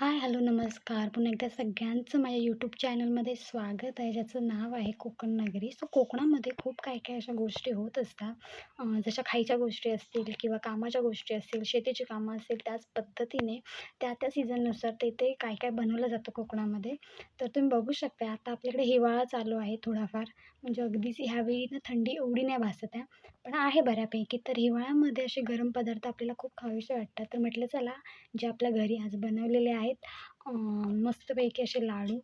Hi hello नमस्कार. पुन्हा एकदा सगळ्यांचं माझ्या यूट्यूब चॅनलमध्ये स्वागत आहे. ज्याचं नाव आहे कोकण नगरी. सो कोकणामध्ये खूप काही काही अशा गोष्टी होत असतात. जशा खायच्या गोष्टी असतील किंवा कामाच्या गोष्टी असतील शेतीची कामं असतील त्याच पद्धतीने त्या त्या सीझननुसार तेथे काय काय बनवलं जातं कोकणामध्ये. तर तुम्ही बघू शकता आता आपल्याकडे हिवाळा चालू आहे थोडाफार. म्हणजे अगदीच ह्यावेळी ना थंडी एवढी नाही भासत आहे. पण आहे बऱ्यापैकी. तर हिवाळ्यामध्ये असे गरम पदार्थ आपल्याला खूप खावेसे वाटतात. तर म्हटलं चला जे आपल्या घरी आज बनवलेले आहेत मस्तपैकी असे लाडू.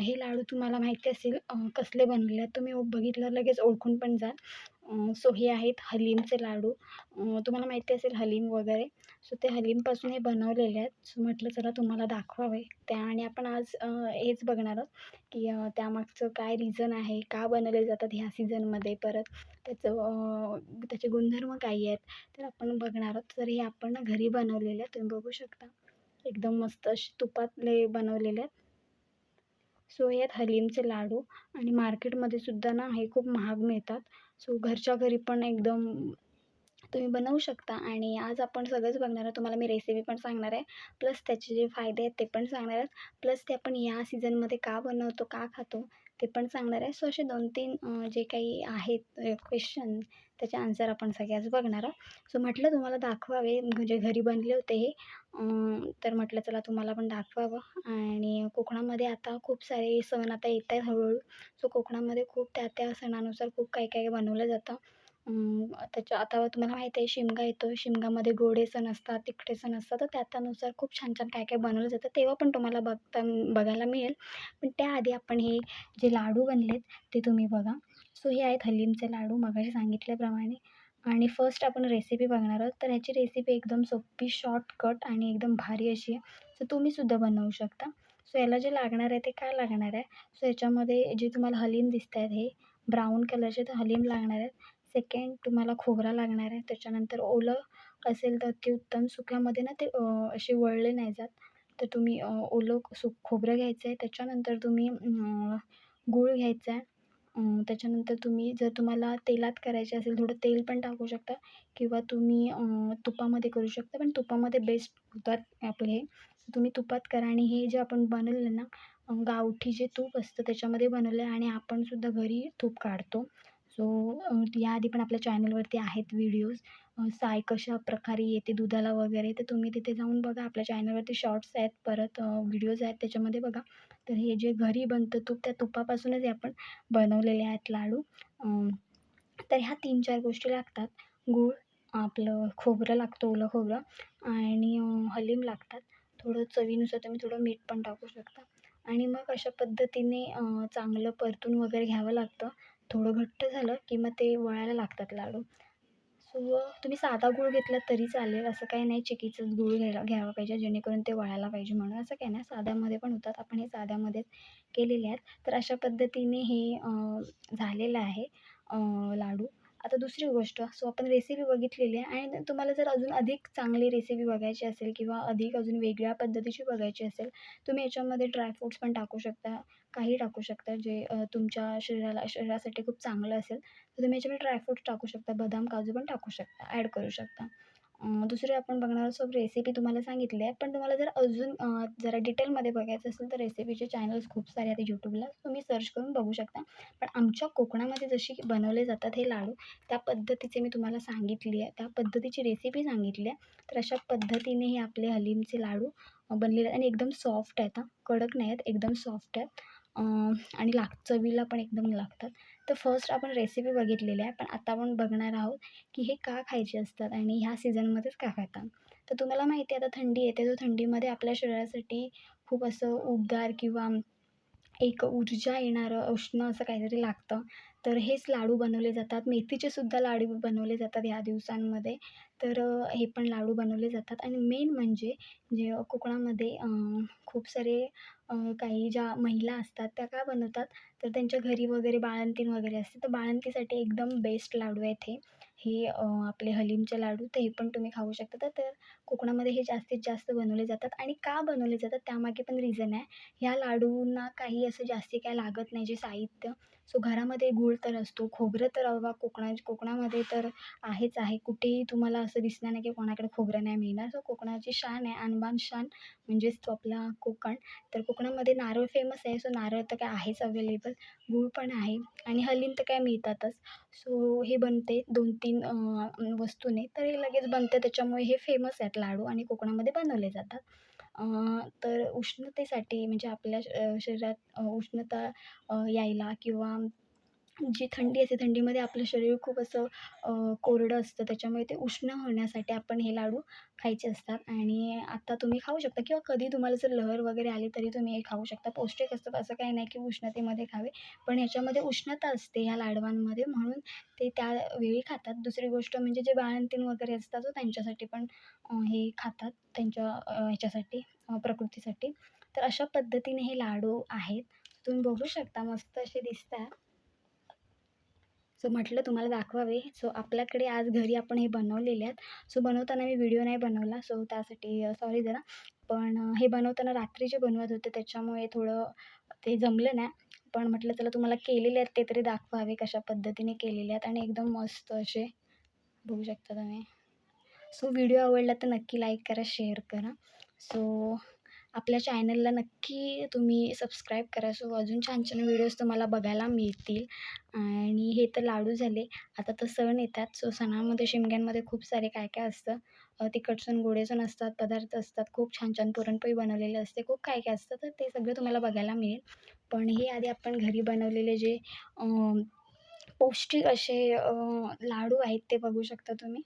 हे लाडू तुम्हाला माहिती असेल कसले बनवले आहेत. तुम्ही बघितलं लगेच ओळखून पण जाल. सो हे आहेत हलीमचे लाडू. तुम्हाला माहिती असेल हलीम वगैरे. सो ते हलीमपासून हे बनवलेले आहेत. सो म्हटलं चला तुम्हाला दाखवावे. त्या आणि आपण आज हेच बघणार आहोत की त्यामागचं काय रिझन आहे का बनवले जातात ह्या सीझनमध्ये परत. त्याचं त्याचे गुणधर्म काही आहेत तर आपण बघणार आहोत. तर हे आपण घरी बनवलेले आहेत. तुम्ही बघू शकता. एकदम मस्त असे तुपातले बनवलेले आहेत. सो यात हलीमचे लाडू आणि मार्केटमध्ये सुद्धा ना हे खूप महाग मिळतात. सो घरच्या घरी पण एकदम तुम्ही बनवू शकता. आणि आज आपण सगळंच बघणार आहोत. तुम्हाला मी रेसिपी पण सांगणार आहे. प्लस त्याचे जे फायदे आहेत ते पण सांगणार आहेत. प्लस ते आपण या सीझनमध्ये का बनवतो का खातो ते पण सांगणार आहे. सो असे दोन तीन जे काही आहेत क्वेश्चन त्याचे आन्सर आपण सगळ्याच बघणार आहोत. सो म्हटलं तुम्हाला दाखवावे म्हणजे घरी बनले होते हे. तर म्हटलं चला तुम्हाला पण दाखवावं. आणि कोकणामध्ये आता खूप सारे सण आता येत आहेत हळूहळू. सो कोकणामध्ये खूप त्या त्या सणानुसार खूप काही काही बनवलं जातं. त्याच्या आता तुम्हाला माहिती आहे शिमगा येतो. शिमगामध्ये गोडे सण असतात तिखटे सण असतात. तर त्या त्यानुसार खूप छान छान काय काय बनवलं जातं. तेव्हा पण तुम्हाला बघता बघायला मिळेल. पण त्याआधी आपण हे जे लाडू बनलेत ते तुम्ही बघा. सो हे आहेत हलीमचे लाडू मगाशी सांगितल्याप्रमाणे. आणि फर्स्ट आपण रेसिपी बघणार आहोत. तर ह्याची रेसिपी एकदम सोपी शॉर्टकट आणि एकदम भारी अशी आहे. सो तुम्हीसुद्धा बनवू शकता. सो याला जे लागणार आहे ते काय लागणार आहे? सो याच्यामध्ये जे तुम्हाला हलीम दिसत आहेत हे ब्राऊन कलरचे तर हलीम लागणार आहेत. सेकंड तुम्हाला खोबरा लागणार आहे. त्याच्यानंतर ओलं असेल तर अतिउत्तम सुक्यामध्ये ना ते असे वळले नाही जात. तर तुम्ही ओलं सु खोबरं घ्यायचं आहे त्याच्यानंतर तुम्ही गूळ घ्यायचा आहे त्याच्यानंतर तुम्ही जर तुम्हाला तेलात करायचे असेल थोडं तेल पण टाकू शकता किंवा तुम्ही तुपामध्ये करू शकता. पण तुपामध्ये बेस्ट होतात आपले हे. तुम्ही तुपात करा आणि हे जे आपण बनवलं ना गावठी जे तूप असतं त्याच्यामध्ये बनवलं आहे आणि आपणसुद्धा घरी तूप काढतो. सो याआधी पण आपल्या चॅनलवरती आहेत व्हिडिओज. साय कशा प्रकारे येते दुधाला वगैरे तर तुम्ही तिथे जाऊन बघा. आपल्या चॅनलवरती शॉर्ट्स आहेत परत व्हिडिओज आहेत त्याच्यामध्ये बघा. तर हे जे घरी बनतं तूप त्या तुपापासूनच हे आपण बनवलेले आहेत लाडू. तर ह्या तीन चार गोष्टी लागतात. गूळ आपलं खोबरं लागतं ओलं खोबरं आणि हलीम लागतात. थोडं चवीनुसार तुम्ही थोडं मीठ पण टाकू शकता. आणि मग अशा पद्धतीने चांगलं परतून वगैरे घ्यावं लागतं. थोडं घट्ट झालं की मग ते वळायला लागतात लाडू. सो तुम्ही साधा गूळ घेतला तरी चालेल. असं काही नाही चिकीचंच गूळ घ्यायला घ्यावं पाहिजे जेणेकरून ते वळायला पाहिजे म्हणून. असं काही नाही. साध्यामध्ये पण होतात. आपण हे साध्यामध्येच केलेले आहेत. तर अशा पद्धतीने हे झालेलं आहे लाडू. आता दुसरी गोष्ट सो आपण रेसिपी बघितलेली आहे आणि तुम्हाला जर अजून अधिक चांगली रेसिपी बघायची असेल किंवा अधिक अजून वेगळ्या पद्धतीची बघायची असेल तुम्ही याच्यामध्ये ड्रायफ्रूट्स पण टाकू शकता काही टाकू शकता जे तुमच्या शरीराला शरीरासाठी खूप चांगलं असेल तर तुम्ही याच्यामध्ये ड्रायफ्रूट्स टाकू शकता बदाम काजू पण टाकू शकता ॲड करू शकता. दुसरे आपण बघणार आहोत रेसिपी तुम्हाला सांगितली आहे. पण तुम्हाला जर अजून जरा डिटेलमध्ये बघायचं असेल तर रेसिपीचे चॅनल्स खूप सारे आहेत यूट्यूबला तुम्ही सर्च करून बघू शकता. पण आमच्या कोकणामध्ये जशी बनवले जातात हे लाडू त्या पद्धतीचे मी तुम्हाला सांगितली आहे. त्या पद्धतीची रेसिपी सांगितली आहे. तर अशा पद्धतीने हे आपले हलीमचे लाडू बनलेले आहेत. आणि एकदम सॉफ्ट आहेत कडक नाही आहेत एकदम सॉफ्ट आहेत. आणि लाग चवीला पण एकदम लागतात. तर फर्स्ट आपण रेसिपी बघितलेली आहे पण आता आपण बघणार आहोत की हे का खायचे असतात आणि ह्या सीझनमध्येच का खातात. तर तुम्हाला माहिती आहे आता थंडी येते तर थंडीमध्ये आपल्या शरीरासाठी खूप असं उबदार किंवा एक ऊर्जा येणारं उष्ण असं काहीतरी लागतं. तर हेच लाडू बनवले जातात. मेथीचे सुद्धा लाडू बनवले जातात ह्या दिवसांमध्ये. तर हे पण लाडू बनवले जातात. आणि मेन म्हणजे जे कोकणामध्ये खूप सारे काही ज्या महिला असतात त्या का बनवतात? तर त्यांच्या घरी वगैरे बाळंतीण वगैरे असते. तर बाळंतीसाठी एकदम बेस्ट लाडू आहेत हे. हे आपले हलीमचे लाडू तर हे पण तुम्ही खाऊ शकता. तर कोकणामध्ये हे जास्तीत जास्त बनवले जातात आणि का बनवले जातात त्यामागे पण रिझन आहे. ह्या लाडूंना काही असं जास्ती काय लागत नाही जे साहित्य. सो घरामध्ये गूळ तर असतो खोबरं तर बाबा कोकणा कोकणामध्ये तर आहेच आहे. कुठेही तुम्हाला असं दिसणार नाही की कोणाकडे खोबरं नाही मिळणार. सो कोकणाची शान आहे आणबान शान म्हणजेच तो आपला कोकण. तर कोकणामध्ये नारळ फेमस आहे. सो नारळ तर काय आहेच अवेलेबल गूळ पण आहे आणि हलीम तर काय मिळतातच. सो हे बनते दोन तीन वस्तूने. तर हे लगेच बनते. त्याच्यामुळे हे फेमस लाडू आणि कोकणामध्ये बनवले जातात. तर उष्णतेसाठी म्हणजे आपल्या शरीरात उष्णता यायला किंवा जी थंडी असते थंडीमध्ये आपलं शरीर खूप असं कोरडं असतं. त्याच्यामुळे ते उष्ण होण्यासाठी आपण हे लाडू खायचे असतात. आणि आत्ता तुम्ही खाऊ शकता किंवा कधी तुम्हाला जर लहर वगैरे आली तरी तुम्ही हे खाऊ शकता. पौष्टिक असतात असं काही नाही की उष्णतेमध्ये खावे. पण ह्याच्यामध्ये उष्णता असते ह्या लाडवांमध्ये. म्हणून ते त्यावेळी खातात. दुसरी गोष्ट म्हणजे जे बाळंतीण वगैरे असतात तो त्यांच्यासाठी पण हे खातात. त्यांच्या ह्याच्यासाठी प्रकृतीसाठी. तर अशा पद्धतीने हे लाडू आहेत. तुम्ही बघू शकता. मस्त असे दिसतात. सो म्हटलं तुम्हाला दाखवावे. सो आपल्याकडे आज घरी आपण हे बनवलेले आहेत. सो बनवताना मी व्हिडिओ नाही बनवला. सो त्यासाठी सॉरी जरा. पण हे बनवताना रात्री जे बनवत होते त्याच्यामुळे थोडं ते जमलं नाही. पण म्हटलं चला तुम्हाला केलेले आहेत ते तरी दाखवावे कशा पद्धतीने केलेले आहेत. आणि एकदम मस्त असे बघू शकता तुम्ही. सो व्हिडिओ आवडला तर नक्की लाईक करा शेअर करा. सो आपल्या चॅनलला नक्की तुम्ही सबस्क्राईब करा. सो अजून छान छान व्हिडिओज तुम्हाला बघायला मिळतील. आणि हे तर लाडू झाले. आता तर सण येतात. सो सणामध्ये शिमग्यांमध्ये खूप सारे काय काय असतं? तिखट सण गोडे सण असतात पदार्थ असतात. खूप छान छान पुरणपोळी बनवलेले असते. खूप काय काय असतं तर ते सगळं तुम्हाला बघायला मिळेल. पण हे आधी आपण घरी बनवलेले जे पौष्टिक असे लाडू आहेत ते बघू शकता तुम्ही.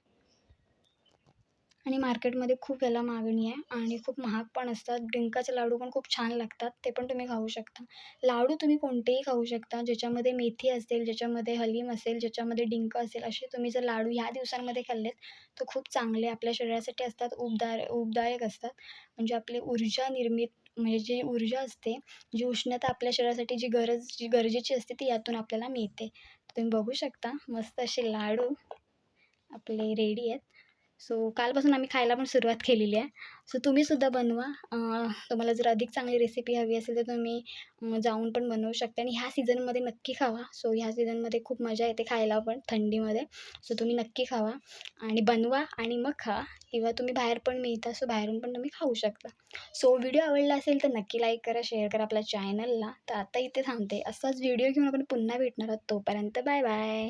आणि मार्केटमध्ये खूप याला मागणी आहे आणि खूप महाग पण असतात. डिंकाचे लाडू पण खूप छान लागतात. ते पण तुम्ही खाऊ शकता. लाडू तुम्ही कोणतेही खाऊ शकता. ज्याच्यामध्ये मेथी असेल ज्याच्यामध्ये हलीम असेल ज्याच्यामध्ये डिंक असेल असे तुम्ही जर लाडू ह्या दिवसांमध्ये खाल्लेत तर खूप चांगले आपल्या शरीरासाठी असतात उबदार उबदायक असतात. म्हणजे आपली ऊर्जा निर्मित म्हणजे जी ऊर्जा असते जी उष्णता आपल्या शरीरासाठी जी गरज जी गरजेची असते ती यातून आपल्याला मिळते. तुम्ही बघू शकता. मस्त असे लाडू आपले रेडी आहेत. सो कालपासून आम्ही खायला पण सुरुवात केलेली आहे. सो तुम्हीसुद्धा बनवा. तुम्हाला जर अधिक चांगली रेसिपी हवी असेल तर तुम्ही जाऊन पण बनवू शकता. आणि ह्या सीझनमध्ये नक्की खावा. सो ह्या सीझनमध्ये खूप मजा येते खायला पण थंडीमध्ये. सो तुम्ही नक्की खावा. आणि बनवा आणि मग खा. किंवा तुम्ही बाहेर पण मिळता सो बाहेरून पण तुम्ही खाऊ शकता. सो व्हिडिओ आवडला असेल तर नक्की लाईक करा शेअर करा आपल्या चॅनलला तर आता इथे थांबते. असाच व्हिडिओ घेऊन आपण पुन्हा भेटणार आहोत. तोपर्यंत बाय बाय